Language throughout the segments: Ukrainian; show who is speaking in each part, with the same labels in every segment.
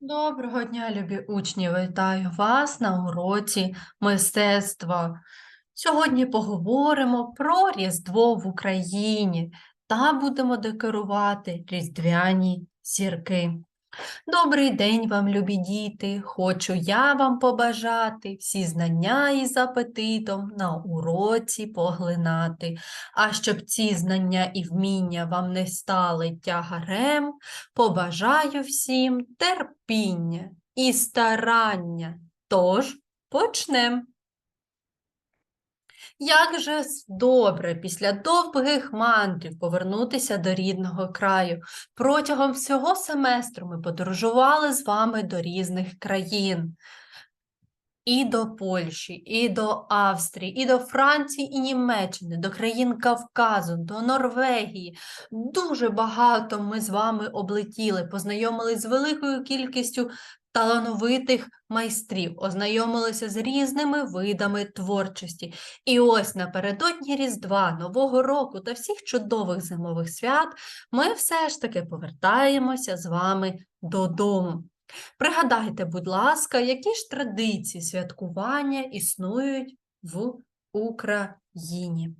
Speaker 1: Доброго дня, любі учні! Вітаю вас на уроці мистецтва. Сьогодні поговоримо про Різдво в Україні та будемо декорувати різдвяні зірки. Добрий день вам, любі діти! Хочу я вам побажати всі знання із апетитом на уроці поглинати. А щоб ці знання і вміння вам не стали тягарем, побажаю всім терпіння і старання. Тож почнем. Як же добре після довгих мандрів повернутися до рідного краю. Протягом всього семестру ми подорожували з вами до різних країн. І до Польщі, і до Австрії, і до Франції, і Німеччини, до країн Кавказу, до Норвегії. Дуже багато ми з вами облетіли, познайомились з великою кількістю талановитих майстрів, ознайомилися з різними видами творчості. І ось напередодні Різдва, Нового року та всіх чудових зимових свят ми все ж таки повертаємося з вами додому. Пригадайте, будь ласка, які ж традиції святкування існують в Україні?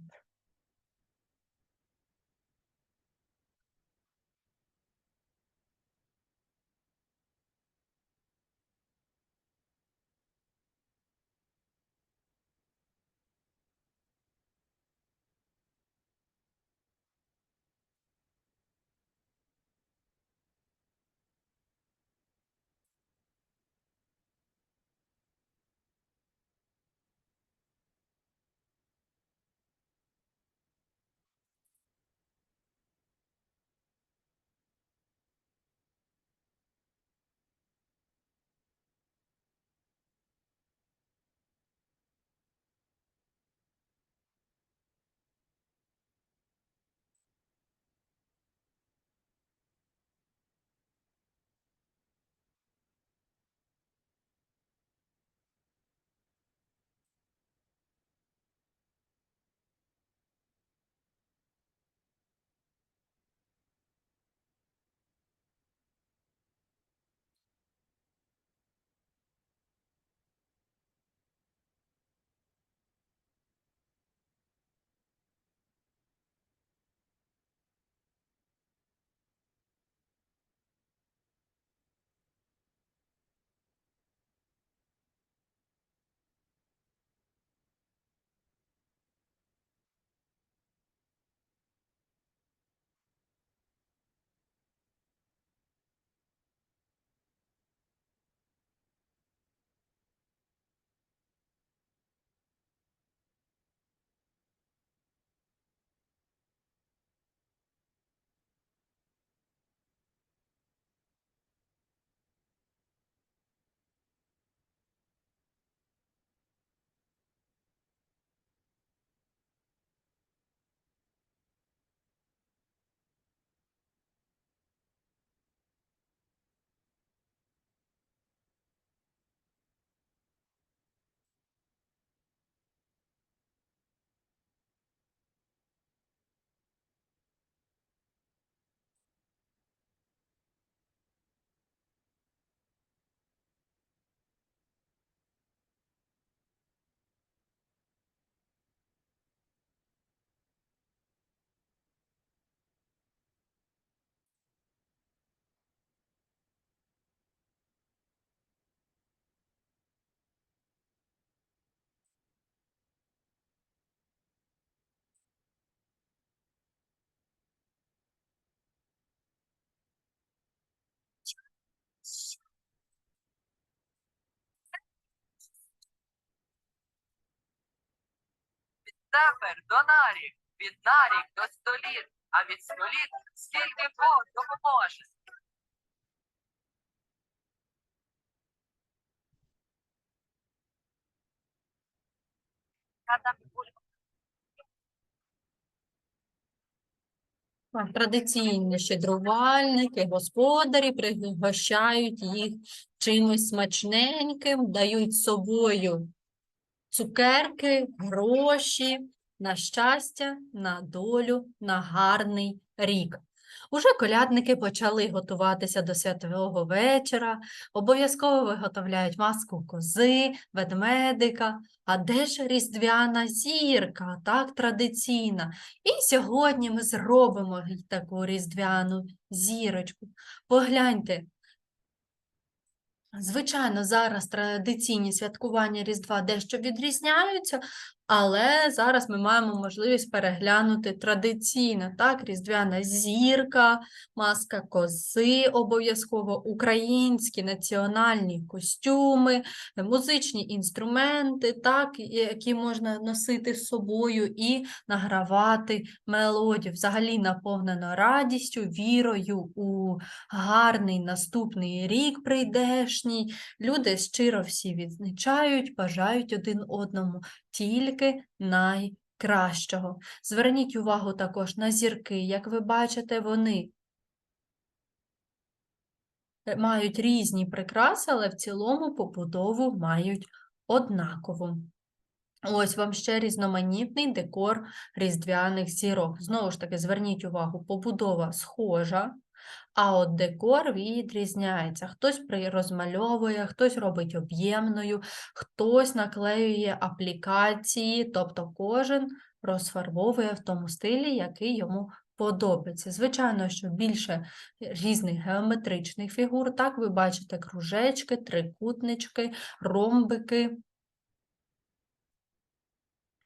Speaker 2: Тепер до нарік, від нарік до століт, а від століт скільки Бог допоможе.
Speaker 1: Традиційні щедрувальники, господарі пригощають їх чимось смачненьким, дають собою цукерки, гроші на щастя, на долю, на гарний рік. Уже колядники почали готуватися до святого вечора, обов'язково виготовляють маску кози, ведмедика. А де ж різдвяна зірка, так традиційна? І сьогодні ми зробимо таку різдвяну зірочку. Погляньте. Звичайно, зараз традиційні святкування Різдва дещо відрізняються, але зараз ми маємо можливість переглянути традиційно, так, різдвяна зірка, маска кози, обов'язково українські національні костюми, музичні інструменти, так, які можна носити з собою і награвати мелодію. Взагалі наповнено радістю, вірою у гарний наступний рік прийдешній. Люди щиро всі відзначають, бажають один одному тільки найкращого. Зверніть увагу також на зірки. Як ви бачите, вони е, мають різні прикраси, але в цілому побудову мають однакову. Ось вам ще різноманітний декор різдвяних зірок. Знову ж таки, зверніть увагу, побудова схожа, а от декор відрізняється. Хтось розмальовує, хтось робить об'ємною, хтось наклеює аплікації, тобто кожен розфарбовує в тому стилі, який йому подобається. Звичайно, що більше різних геометричних фігур. Так, ви бачите кружечки, трикутнички, ромбики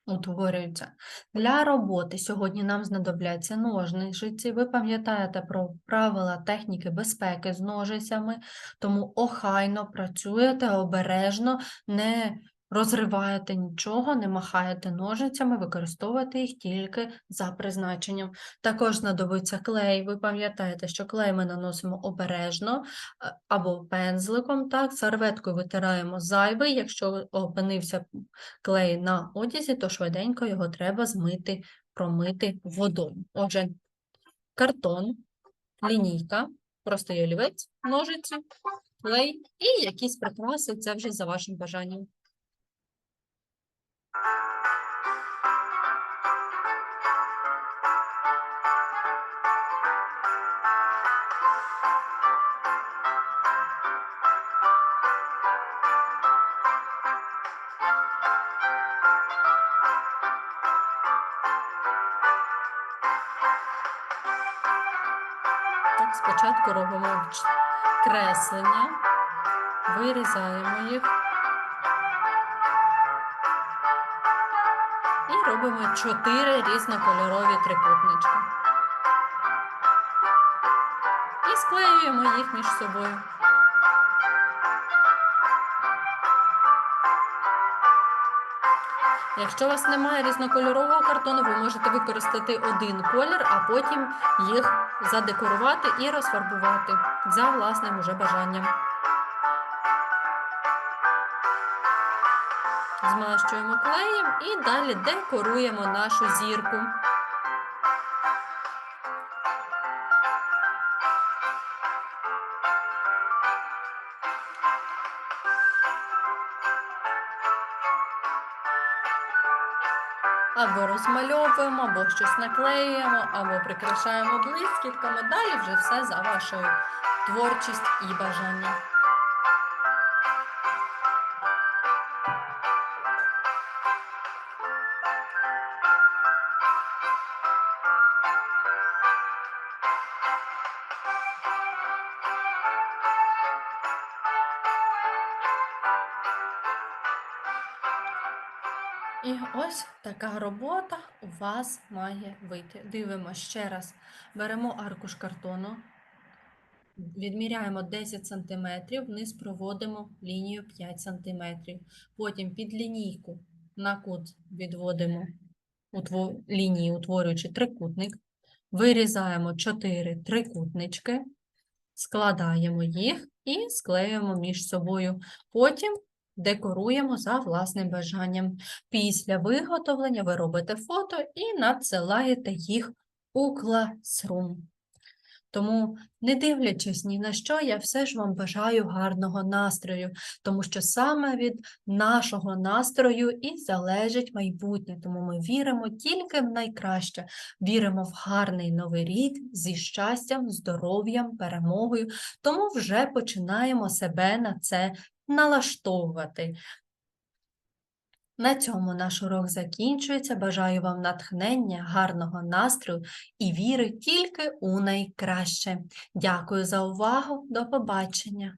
Speaker 1: утворюються. Для роботи сьогодні нам знадобляться ножниці. Ви пам'ятаєте про правила техніки безпеки з ножицями, тому охайно працюєте обережно, не розриваєте нічого, не махаєте ножицями, використовуєте їх тільки за призначенням. Також знадобиться клей. Ви пам'ятаєте, що клей ми наносимо обережно е, або пензликом, так, серветкою витираємо зайвий, якщо опинився клей на одязі, то швиденько його треба змити, промити водою. Отже, картон, лінійка, простий олівець, ножиці, клей і якісь прикраси, це вже за вашим бажанням. Спочатку робимо креслення, вирізаємо їх і робимо чотири різнокольорові трикутнички. І склеюємо їх між собою. Якщо у вас немає різнокольорового картону, ви можете використати один колір, а потім їх задекорувати і розфарбувати за власним уже бажанням. Змащуємо клеєм і далі декоруємо нашу зірку. Або розмальовуємо, або щось наклеюємо, або прикрашаємо блискітками. Далі вже все за вашою творчість і бажання. І ось така робота у вас має вийти. Дивимося ще раз. Беремо аркуш картону, відміряємо 10 см, вниз проводимо лінію 5 см. Потім під лінійку на кут відводимо лінії, утворюючи трикутник. Вирізаємо 4 трикутнички, складаємо їх і склеюємо між собою. Потім декоруємо за власним бажанням. Після виготовлення ви робите фото і надсилаєте їх у Classroom. Тому, не дивлячись ні на що, я все ж вам бажаю гарного настрою, тому що саме від нашого настрою і залежить майбутнє. Тому ми віримо тільки в найкраще, віримо в гарний новий рік зі щастям, здоров'ям, перемогою. Тому вже починаємо себе на це налаштовувати. На цьому наш урок закінчується. Бажаю вам натхнення, гарного настрою і віри тільки у найкраще. Дякую за увагу. До побачення!